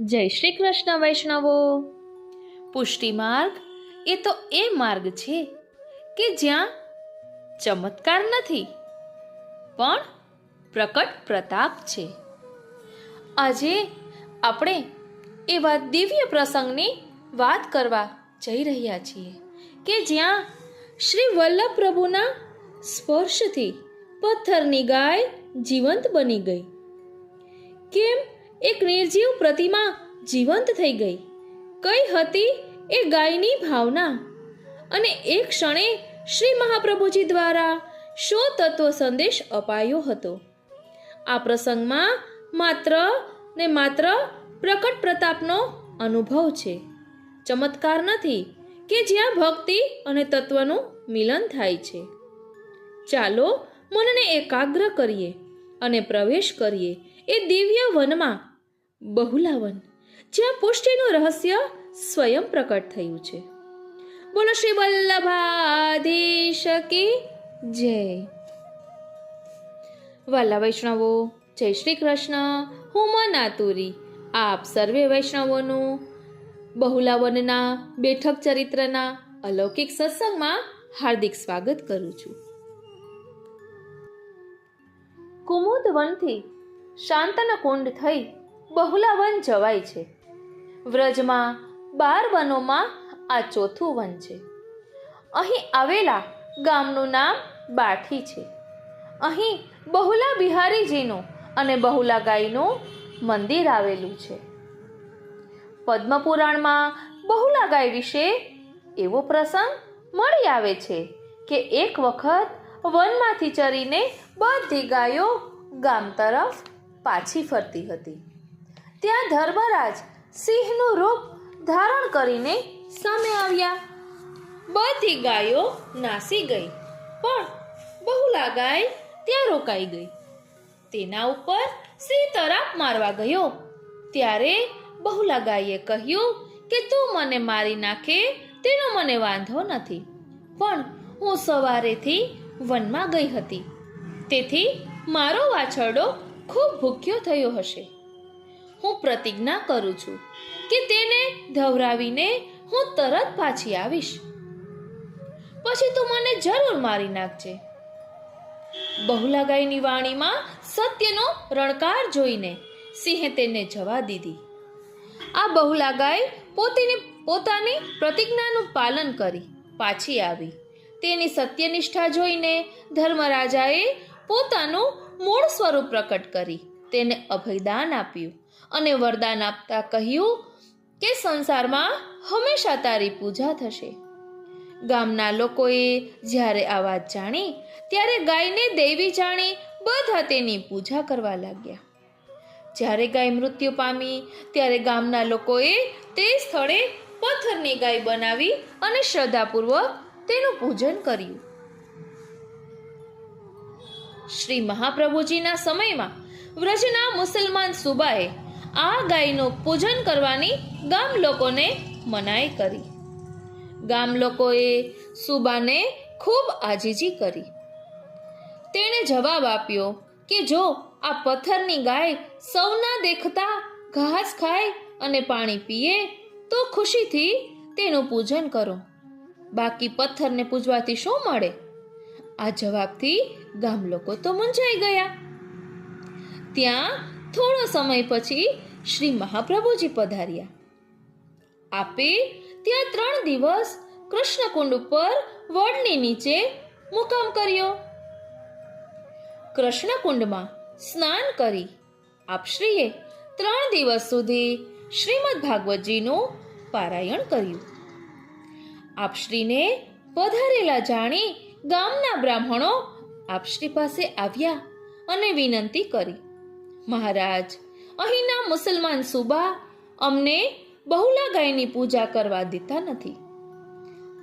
જય શ્રી કૃષ્ણ, વૈષ્ણવો. પુષ્ટિ માર્ગ એ તો એ માર્ગ છે કે જ્યાં ચમત્કાર નથી, પણ પ્રકટ પ્રતાપ છે. આજે આપણે એવા દિવ્ય પ્રસંગની વાત કરવા જઈ રહ્યા છીએ કે જ્યાં શ્રી વલ્લભ પ્રભુના સ્પર્શથી પથ્થરની ગાય જીવંત બની ગઈ. કેમ એક નિર્જીવ પ્રતિમા જીવંત થઈ ગઈ. કઈ હતી એ ગાયની ભાવના. અને એ ક્ષણે શ્રી મહાપ્રભુજી દ્વારા શો તત્વ સંદેશ અપાયો હતો. આ પ્રસંગમાં માત્ર ને માત્ર પ્રકટ પ્રતાપનો અનુભવ છે. ચમત્કાર નથી કે જ્યાં ભક્તિ અને તત્વનું મિલન થાય છે. ચાલો મનને એકાગ્ર કરીએ અને પ્રવેશ કરીએ એ દિવ્ય વનમાં બહુલાવન, જ્યાં પુષ્ટિનું રહસ્ય સ્વયં પ્રકટ થયું છે. બોલો શ્રી વલ્લભાધીશ કી જય. વાલા વૈષ્ણવો, જય શ્રી કૃષ્ણ. હું મનાતુરી, આપ સર્વે વૈષ્ણવોનું. બહુલાવનના, બેઠક ચરિત્રના, અલૌકિક સત્સંગમાં હાર્દિક સ્વાગત કરું છું. કુમુદ વનથી શાંતના કુંડ થઈ બહુલાવન જવાય છે. વ્રજમાં બાર વનોમાં આ ચોથું વન છે. અહીં આવેલા ગામનું નામ બાઠી છે. અહીં બહુલા બિહારીજીનું અને બહુલા ગાયનું મંદિર આવેલું છે. પદ્મપુરાણમાં બહુલા ગાય વિશે એવો પ્રસંગ મળી આવે છે કે એક વખત વનમાંથી ચરીને બધી ગાયો ગામ તરફ પાછી ફરતી હતી. ત્યાં ધર્મરાજ સિંહનું રૂપ ધારણ કરીને સામે આવ્યા. બધી ગાયો નાસી ગઈ, પણ બહુલા ગાય ત્યાં રોકાઈ ગઈ. તેના ઉપર સિંહ તરાપ મારવા ગયો. ત્યારે બહુલા ગાયે કહ્યું કે તું મને મારી નાખે તેનો મને વાંધો નથી. પણ હું સવારેથી વનમાં ગઈ હતી. તેથી મારો વાછરડો ખૂબ ભૂખ્યો થયો હશે. હું પ્રતિજ્ઞા કરું છું કે તેને ધવરાવીને હું તરત પાછી આવીશ. પછી તું મને જરૂર મારી નાખજે. બહુલાગાઈની વાણીમાં સત્યનો રણકાર જોઈને સિંહે તેને જવા દીધી. આ બહુલાગાઈ ગાય પોતાની પ્રતિજ્ઞાનું પાલન કરી પાછી આવી. તેની સત્યનિષ્ઠા જોઈને ધર્મરાજાએ પોતાનું મૂળ સ્વરૂપ પ્રકટ કરી તેને અભયદાન આપ્યું. અને વરદાન આપતા કહ્યું કે સંસારમાં હંમેશા તારી પૂજા થશે. ગામના લોકોએ જ્યારે આ વાત જાણી, ત્યારે ગાયને દેવી જાણી બધા તેની પૂજા કરવા લાગ્યા. જ્યારે ગાય મૃત્યુ પામી, ત્યારે ગામના લોકોએ તે સ્થળે પથ્થરની ગાય બનાવી અને શ્રદ્ધાપૂર્વક તેનું પૂજન કર્યું. શ્રી મહાપ્રભુજીના સમયમાં વ્રજના મુસલમાન સુબાએ આ ગાયનું પૂજન કરવાની ગામ લોકોને મનાઈ કરી. ગામ લોકોએ સુબાને ખૂબ આજીજી કરી. તેણે જવાબ આપ્યો કે જો આ પથ્થરની ગાય સૌના દેખતા ઘાસ ખાય અને પાણી પીએ, તો ખુશીથી તેનું પૂજન કરો. બાકી પથ્થરને પૂજવાથી શું મળે? આ જવાબથી ગામ લોકો તો મૂંઝાઈ ગયા. ત્યાં થોડો સમય પછી શ્રી મહાપ્રભુજી પધાર્યા. આપે ત્યાં ત્રણ દિવસ કૃષ્ણકુંડ ઉપર વડની નીચે મુકામ કર્યો. કૃષ્ણકુંડમાં સ્નાન કરી આપશ્રીએ ત્રણ દિવસ સુધી શ્રીમદ ભાગવતજીનું પારાયણ કર્યું. આપશ્રીને પધારેલા જાણી ગામના બ્રાહ્મણો આપશ્રી પાસે આવ્યા અને વિનંતી કરી. મહારાજ, અહીંના મુસલમાન સુબા અમને બહુલા ગાયની પૂજા કરવા દેતા નથી.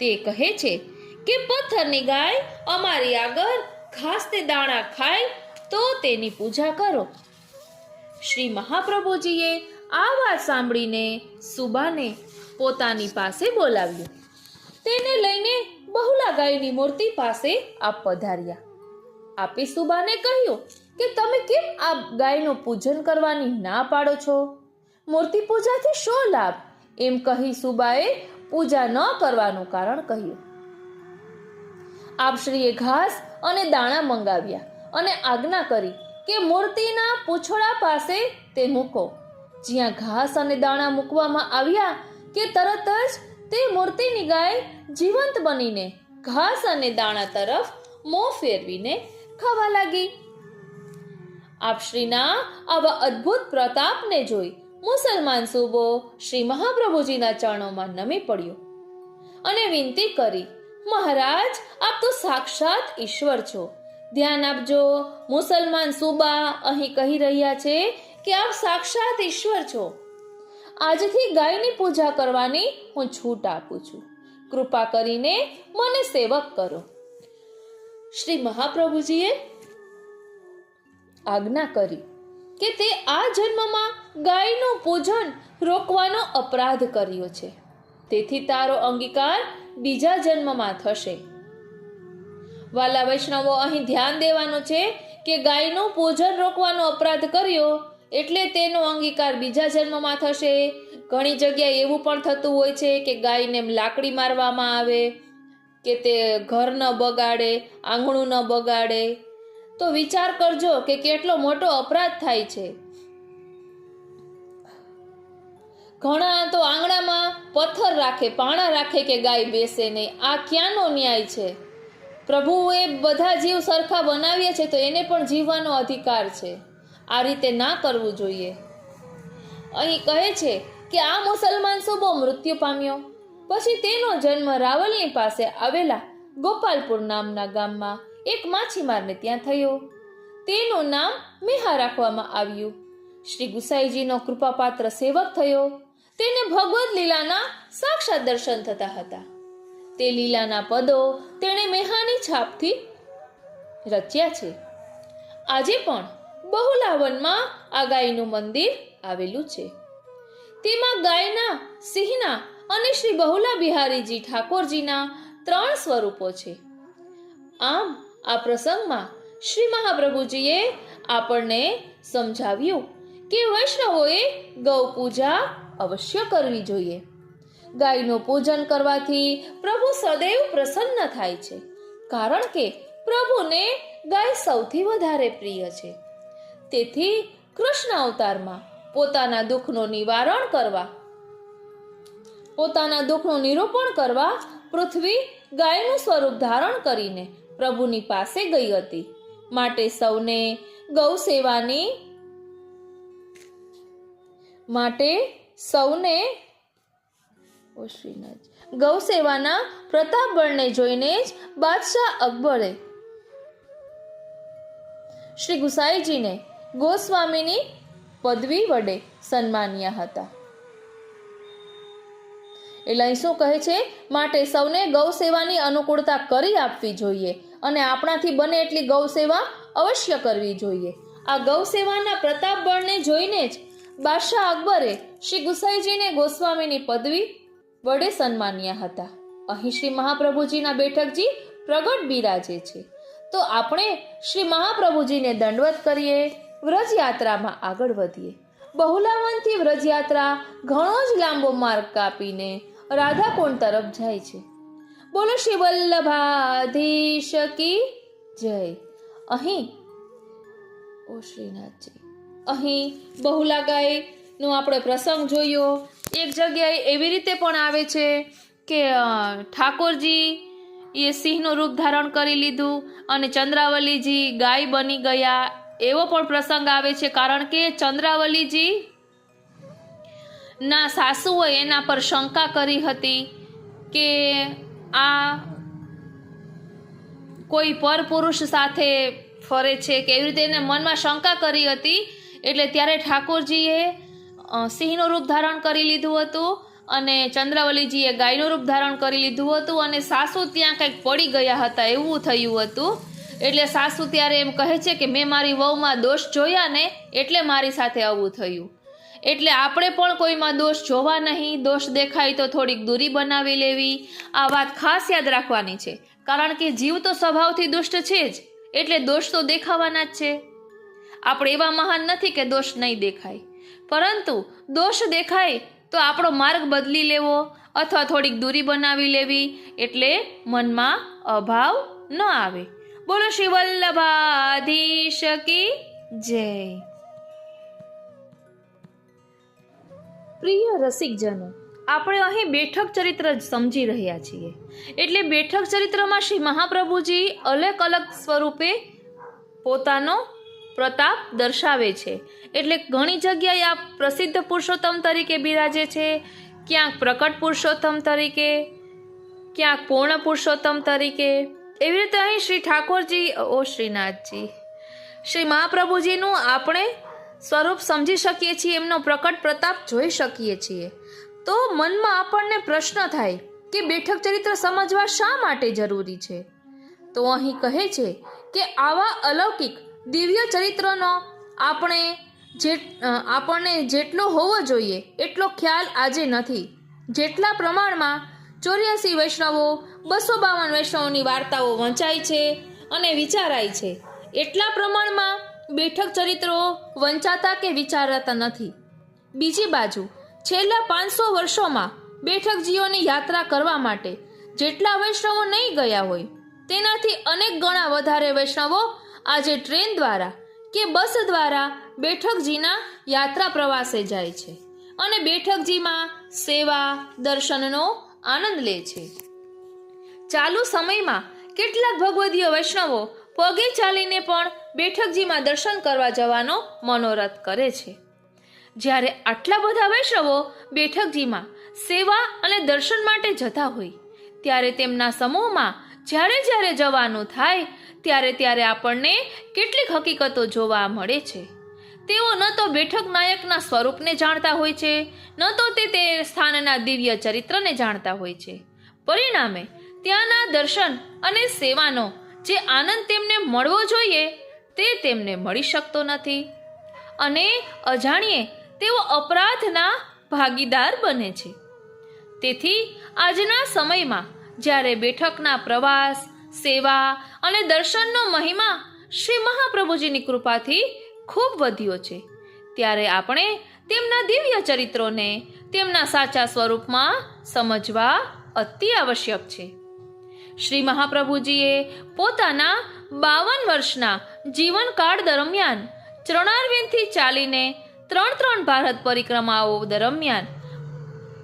તે કહે છે કે પથ્થરની ગાય અમારી આગળ ખાસ તે દાણા ખાય તો તેની પૂજા કરો. શ્રી મહાપ્રભુજીએ આ વાત સાંભળીને સુબાને પોતાની પાસે બોલાવ્યું. તેને લઈને બહુલા ગાયની મૂર્તિ પાસે આપ પધાર્યા. આપી સુબાને કહ્યું કે તમે કેમ આ ગાયનું પૂજન કરવાની ના પાડો છો? મૂર્તિ પૂજાથી શો લાભ? એમ કહી સુબાએ પૂજા ન કરવાનું કારણ કહ્યું. આપશ્રીએ ઘાસ અને દાણા મંગાવ્યા અને આજ્ઞા કરી કે મૂર્તિના પૂંછડા પાસે તે મૂકો. જ્યાં ઘાસ અને દાણા મૂકવામાં આવ્યા કે તરત જ તે મૂર્તિની ગાય જીવંત બનીને ઘાસ અને દાણા તરફ મોં ફેરવીને ખાવા લાગી. આપશ્રીના આવા અદ્ભુત પ્રતાપને જોઈ મુસલમાન સુબો શ્રી મહાપ્રભુજીના ચરણોમાં નમી પડ્યો અને વિનંતી કરી, મહારાજ, આપ તો સાક્ષાત ઈશ્વર છો. ધ્યાન આપજો, મુસલમાન સુબા અહીં કહી રહ્યા છે કે આપ સાક્ષાત ઈશ્વર છો. આજથી ગાયની પૂજા કરવાની હું છૂટ આપું છું. કૃપા કરીને મને સેવક કરો. શ્રી મહાપ્રભુજીએ આજ્ઞા કરી કે તે આ જન્મમાં ગાયનું પૂજન રોકવાનો અપરાધ કર્યો છે. તેથી તારો અંગીકાર બીજા જન્મમાં થશે. વાલા વૈષ્ણવો અહીં ધ્યાન દેવાનું છે કે ગાયનું પૂજન રોકવાનો અપરાધ કર્યો એટલે તેનો અંગીકાર બીજા જન્મમાં થશે. ઘણી જગ્યાએ એવું પણ થતું હોય છે કે ગાયને લાકડી મારવામાં આવે, કે તે ઘર ન બગાડે, આંગણું ન બગાડે તો વિચાર કરજો કે કેટલો મોટો અપરાધ થાય છે. ઘણા તો આંગણામાં પથ્થર રાખે, પાણા રાખે કે ગાય બેસે નહીં. આ ક્યાંનો ન્યાય છે? પ્રભુએ બધા જીવ સરખા બનાવીએ છે તો એને પણ જીવવાનો અધિકાર છે. આ રીતે ના કરવું જોઈએ. અહીં કહે છે કે આ મુસલમાન સુબો મૃત્યુ પામ્યો. પછી તેનો જન્મ રાવલની પાસે આવેલા ગોપાલપુર નામના ગામમાં એક માછીમારને ત્યાં થયો. તેનું નામ મેહા રાખવામાં આવ્યું. શ્રી ગુસાઈજીનો કૃપાપાત્ર સેવક થયો. તેને ભગવદ લીલાના સાક્ષાત દર્શન થતા હતા. તે લીલાના પદો તેણે મેહાની છાપથી રચ્યા છે. આજે પણ બહુલાવનમાં આ ગાયનું મંદિર આવેલું છે. તેમાં ગાયના સિંહના અને શ્રી બહુલા બિહારીજી ઠાકોરજીના ત્રણ સ્વરૂપો છે. આમ આ પ્રસંગમાં શ્રી મહાપ્રભુજીએ આપણને સમજાવ્યું કે વૈષ્ણવોએ ગૌ પૂજા અવશ્ય કરવી જોઈએ. ગાયનું પૂજન કરવાથી પ્રભુ સદૈવ પ્રસન્ન થાય છે, કારણ કે પ્રભુને ગાય સૌથી વધારે પ્રિય છે. તેથી કૃષ્ણ અવતારમાં પોતાના દુઃખનું નિવારણ કરવા, પોતાના દુઃખનું નિરૂપણ કરવા પૃથ્વી ગાયનું સ્વરૂપ ધારણ કરીને પ્રભુની પાસે ગઈ હતી. માટે સૌને ગૌ સેવાની માટે સૌને ગૌ સેવાના પ્રતાપબળને જોઈને જ બાદશાહ અકબરે શ્રી ગુસાઈજીને ગોસ્વામીની પદવી વડે સન્માન્યા હતા. એટલે શું કહે છે, માટે સૌને ગૌ સેવાની અનુકૂળતા કરી આપવી જોઈએ. અને આપણાથી બને એટલી ગૌ સેવા અવશ્ય કરવી જોઈએ. આ ગૌ સેવાના પ્રતાપ બળને જોઈને જ બાદશાહ અકબરે શ્રી ગુસાઈજીને ગોસ્વામીની પદવી વડે સન્માન્યા હતા. અહીં શ્રી મહાપ્રભુજીના બેઠકજી પ્રગટ બિરાજે છે. તો આપણે શ્રી મહાપ્રભુજીને દંડવત કરીએ, વ્રજયાત્રામાં આગળ વધીએ. બહુલાવનથી વ્રજયાત્રા ઘણો જ લાંબો માર્ગ કાપીને રાધાકુંડ તરફ જાય છે. બોલો શ્રી કી જય. અહીં, ઓ શ્રીનાથજી, અહીં બહુલા ગાયનો આપણે પ્રસંગ જોયો. એક જગ્યાએ એવી રીતે પણ આવે છે કે ઠાકોરજી એ સિંહનું રૂપ ધારણ કરી લીધું અને ચંદ્રાવલીજી ગાય બની ગયા. એવો પણ પ્રસંગ આવે છે કારણ કે ચંદ્રાવલીજી ના સાસુએ એના પર શંકા કરી હતી કે આ કોઈ પરપુરુષ સાથે ફરે છે કે એવી રીતે એને મનમાં શંકા કરી હતી, એટલે ત્યારે ઠાકોરજીએ સિંહનું રૂપ ધારણ કરી લીધું હતું અને ચંદ્રાવલીજીએ ગાયનું રૂપ ધારણ કરી લીધું હતું અને સાસુ ત્યાં કંઈક પડી ગયા હતા, એવું થયું હતું. એટલે સાસુ ત્યારે એમ કહે છે કે, મેં મારી વહુમાં દોષ જોયા ને, એટલે મારી સાથે આવું થયું. એટલે આપણે પણ કોઈમાં દોષ જોવા નહીં, દોષ દેખાય તો થોડીક દૂરી બનાવી લેવી. આ વાત ખાસ યાદ રાખવાની છે, કારણ કે જીવ તો સ્વભાવથી દુષ્ટ છે જ, એટલે દોષ તો દેખાવાના જ છે. આપણે એવા મહાન નથી કે દોષ નહીં દેખાય. પરંતુ દોષ દેખાય તો આપણો માર્ગ બદલી લેવો અથવા થોડીક દૂરી બનાવી લેવી, એટલે મનમાં અભાવ ન આવે. બોલો શ્રી વલ્લભાધીશ કી જય. પ્રિય રસિકજનો, આપણે અહીં બેઠક ચરિત્ર જ સમજી રહ્યા છીએ. એટલે બેઠક ચરિત્રમાં શ્રી મહાપ્રભુજી અલગ અલગ સ્વરૂપે પોતાનો પ્રતાપ દર્શાવે છે. એટલે ઘણી જગ્યાએ આ પ્રસિદ્ધ પુરુષોત્તમ તરીકે બિરાજે છે, ક્યાંક પ્રકટ પુરુષોત્તમ તરીકે, ક્યાંક પૂર્ણ પુરુષોત્તમ તરીકે. એવી રીતે અહીં શ્રી ઠાકોરજી, ઓ શ્રીનાથજી, શ્રી મહાપ્રભુજીનું આપણે સ્વરૂપ સમજી શકીએ છીએ, એમનો પ્રકટ પ્રતાપ જોઈ શકીએ છીએ. તો મનમાં આપણને પ્રશ્ન થાય કે બેઠક ચરિત્ર સમજવા શા માટે જરૂરી છે? તો અહીં કહે છે કે આવા અલૌકિક દિવ્ય ચરિત્રનો આપણે જે આપણને જેટલો હોવો જોઈએ એટલો ખ્યાલ આજે નથી. જેટલા પ્રમાણમાં ચોર્યાસી વૈષ્ણવો, બસો બાવન વૈષ્ણવોની વાર્તાઓ વંચાય છે અને વિચારાય છે, એટલા પ્રમાણમાં બેઠક ચરિત્રો વંચાતા કે વિચારાતા નથી. બીજી બાજુ, છેલ્લા પાંચસો વર્ષોમાં બેઠકજીઓની યાત્રા કરવા માટે જેટલા વૈષ્ણવો નહીં ગયા હોય, તેનાથી અનેક ગણા વધારે વૈષ્ણવો આજે ટ્રેન દ્વારા કે બસ દ્વારા બેઠકજીના યાત્રા પ્રવાસે જાય છે અને બેઠકજીમાં સેવા, દર્શનનો આનંદ લે છે. ચાલુ સમયમાં કેટલાક ભગવદીય વૈષ્ણવો પગે ચાલીને પણ બેઠકજીમાં દર્શન કરવા જવાનો મનોરથ કરે છે. જ્યારે આટલા બધા વૈષ્ણવો બેઠકજીમાં સેવા અને દર્શન માટે જતા હોય, ત્યારે તેમના સમૂહમાં જ્યારે જ્યારે જવાનું થાય, ત્યારે ત્યારે આપણને કેટલીક હકીકતો જોવા મળે છે. તેઓ ન તો બેઠક નાયકના સ્વરૂપને જાણતા હોય છે, ન તો તે તે સ્થાનના દિવ્ય ચરિત્રને જાણતા હોય છે. પરિણામે ત્યાંના દર્શન અને સેવાનો જે આનંદ તેમને મળવો જોઈએ, તે તેમને મળી શકતો નથી. અને અજાણીએ તેઓ અપરાધના ભાગીદાર બને છે. તેથી આજના સમયમાં જ્યારે બેઠકના પ્રવાસ, સેવા અને દર્શનનો મહિમા શ્રી મહાપ્રભુજીની કૃપાથી ખૂબ વધ્યો છે, ત્યારે આપણે તેમના દિવ્ય ચરિત્રોને તેમના સાચા સ્વરૂપમાં સમજવા અતિ આવશ્યક છે. શ્રી મહાપ્રભુજીએ પોતાના બાવન વર્ષના જીવનકાળ દરમિયાન ચરણારવિંદથી ચાલીને ત્રણ ત્રણ ભારત પરિક્રમાઓ દરમિયાન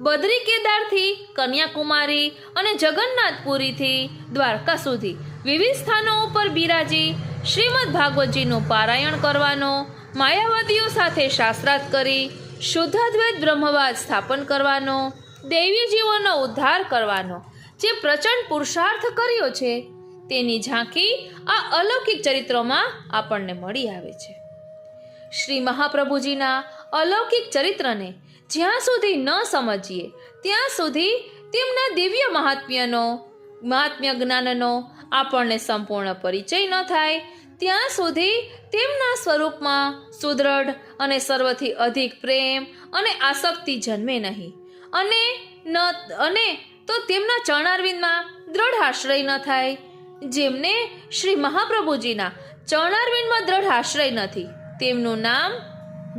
બદ્રી કેદારથી, કન્યાકુમારી અને જગન્નાથપુરીથી દ્વારકા સુધી વિવિધ સ્થાનો ઉપર બિરાજી શ્રીમદ ભાગવતજીનું પારાયણ કરવાનો, માયાવાદીઓ સાથે શાસ્ત્રાર્થ કરી શુદ્ધાદ્વૈત બ્રહ્મવાદ સ્થાપન કરવાનો દૈવી જીવોનો ઉદ્ધાર કરવાનો જે પ્રચંડ પુરુષાર્થ કર્યો છે, તેની ઝાંખી આ અલૌકિક ચરિત્રોમાં આપણને મળી આવે છે. શ્રી મહાપ્રભુજીના અલૌકિક ચરિત્રને જ્યાં સુધી ન સમજીએ, ત્યાં સુધી તેમના દિવ્ય મહાત્મ્યનો, મહાત્મ્ય જ્ઞાનનો આપણને સંપૂર્ણ પરિચય ન થાય, ત્યાં સુધી તેમના સ્વરૂપમાં સુદૃઢ અને સર્વથી અધિક પ્રેમ અને આસક્તિ જન્મે નહીં. અને ન, અને તો તેમના ચરણારવિંદમાં દ્રઢ આશ્રય ન થાય. જેમને શ્રી મહાપ્રભુજીના ચરણારવિંદમાં દ્રઢ આશ્રય નથી. તેમનું નામ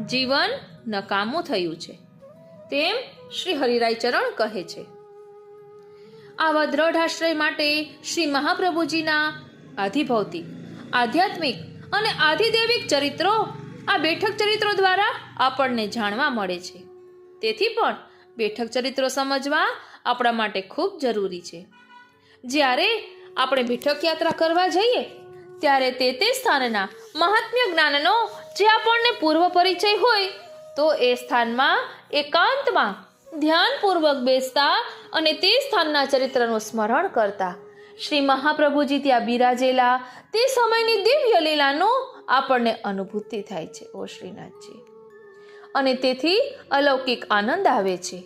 જીવન નકામું થયું છે. તેમ શ્રી હરિરાય ચરણ કહે છે. આવા દ્રઢ આશ્રય માટે શ્રી મહાપ્રભુજીના આધિભૌતિક આધ્યાત્મિક અને આધિદેવિક ચરિત્રો આ બેઠક ચરિત્રો દ્વારા આપણને જાણવા મળે છે. તેથી પણ બેઠક ચરિત્રો સમજવા આપણા માટે ખૂબ જરૂરી છે. જ્યારે આપણે બેઠક યાત્રા કરવા જઈએ, ત્યારે તે તે સ્થાનના મહાત્મ્ય જ્ઞાનનો જે આપણને પૂર્વ પરિચય હોય, તો એ સ્થાનમાં એકાંતમાં ધ્યાનપૂર્વક બેસતા અને તે સ્થાનના ચરિત્રનું સ્મરણ કરતા, શ્રી મહાપ્રભુજી ત્યાં બિરાજેલા તે સમયની દિવ્ય લીલાનો આપણને અનુભૂતિ થાય છે, ઓ શ્રીનાથજી. અને તેથી અલૌકિક આનંદ આવે છે.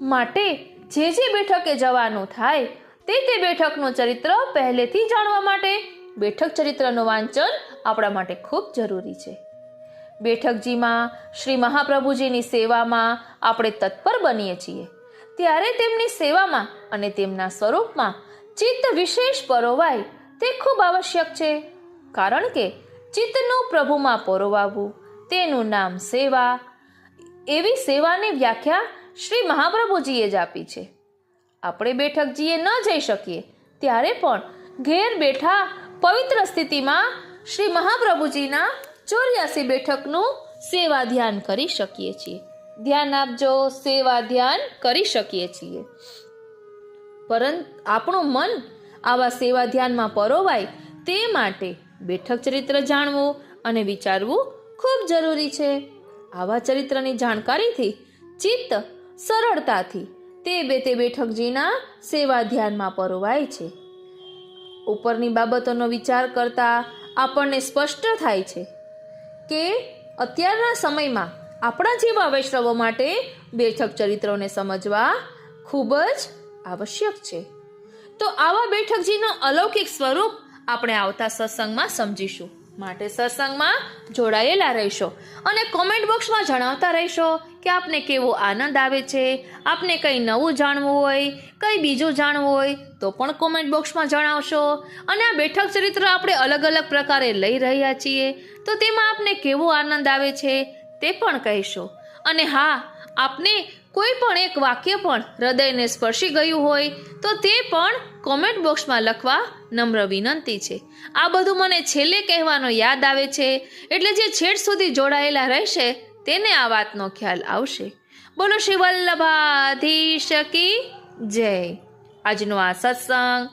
માટે જે જે બેઠકે જવાનું થાય તે તે બેઠકનું ચરિત્ર પહેલેથી જાણવા માટે બેઠક ચરિત્રનું વાંચન આપણા માટે ખૂબ જરૂરી છે. બેઠકજીમાં શ્રી મહાપ્રભુજીની સેવામાં આપણે તત્પર બનીએ છીએ. ત્યારે તેમની સેવામાં અને તેમના સ્વરૂપમાં ચિત્ત વિશેષ પરોવાય તે ખૂબ આવશ્યક છે. કારણ કે ચિત્તનું પ્રભુમાં પરોવાવું તેનું નામ સેવા, એવી સેવાની વ્યાખ્યા શ્રી મહાપ્રભુજીએ જ આપી છે. આપણે બેઠકજીએ ન જઈ શકીએ, ત્યારે પણ ઘેર બેઠા પવિત્ર સ્થિતિમાં શ્રી મહાપ્રભુજીના ચોર્યાસી બેઠકનું સેવા ધ્યાન કરી શકીએ છીએ. ધ્યાન આપજો, સેવા ધ્યાન કરી શકીએ છીએ. પરંતુ આપણું મન આવા સેવા ધ્યાનમાં પરોવાય તે માટે બેઠક ચરિત્ર જાણવું અને વિચારવું ખૂબ જરૂરી છે. આવા ચરિત્રની જાણકારીથી ચિત્ત સરળતાથી તે બે તે બેઠકજીના સેવા ધ્યાનમાં પરોવાય છે. ઉપરની બાબતોનો વિચાર કરતા આપણને સ્પષ્ટ થાય છે કે અત્યારના સમયમાં આપણા જેવા વૈષ્ણવો માટે બેઠક ચરિત્રોને સમજવા ખૂબ જ આવશ્યક છે. તો આવા બેઠકજીના અલૌકિક સ્વરૂપ આપણે આવતા સત્સંગમાં સમજીશું. માટે સત્સંગમાં જોડાયેલા રહેશો અને કોમેન્ટ બોક્સમાં જણાવતા રહેશો કે આપને કેવો આનંદ આવે છે, આપને કંઈ નવું જાણવું હોય, કંઈ બીજું જાણવું હોય તો પણ કોમેન્ટ બોક્સમાં જણાવશો. અને આ બેઠક ચરિત્ર આપણે અલગ અલગ પ્રકારે લઈ રહ્યા છીએ, તો તેમાં આપને કેવો આનંદ આવે છે તે પણ કહીશો. અને હા, આપને કોઈ પણ એક વાક્ય પણ હૃદયને સ્પર્શી ગયું હોય, તો તે પણ કોમેન્ટ બોક્સમાં લખવા નમ્ર વિનંતી છે. આ બધું મને છેલ્લે કહેવાનો યાદ આવે છે, એટલે જે છેડ સુધી જોડાયેલા રહેશે, તેને આ વાતનો ખ્યાલ આવશે. બોલો શ્રી વલ્લભાધીશ કી જય. આજનો આ સત્સંગ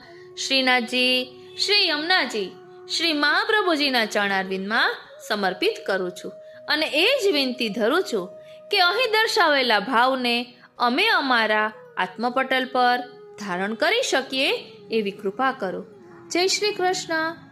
શ્રીનાથજી, શ્રી યમુનાજી, શ્રી મહાપ્રભુજીના ચરણારવિંદમાં સમર્પિત કરું છું અને એ જ વિનંતી ધરું છું કે અહીં દર્શાવેલા ભાવને અમે અમારા આત્મપટલ પર ધારણ કરી શકીએ એવી કૃપા કરો. જય શ્રી કૃષ્ણ.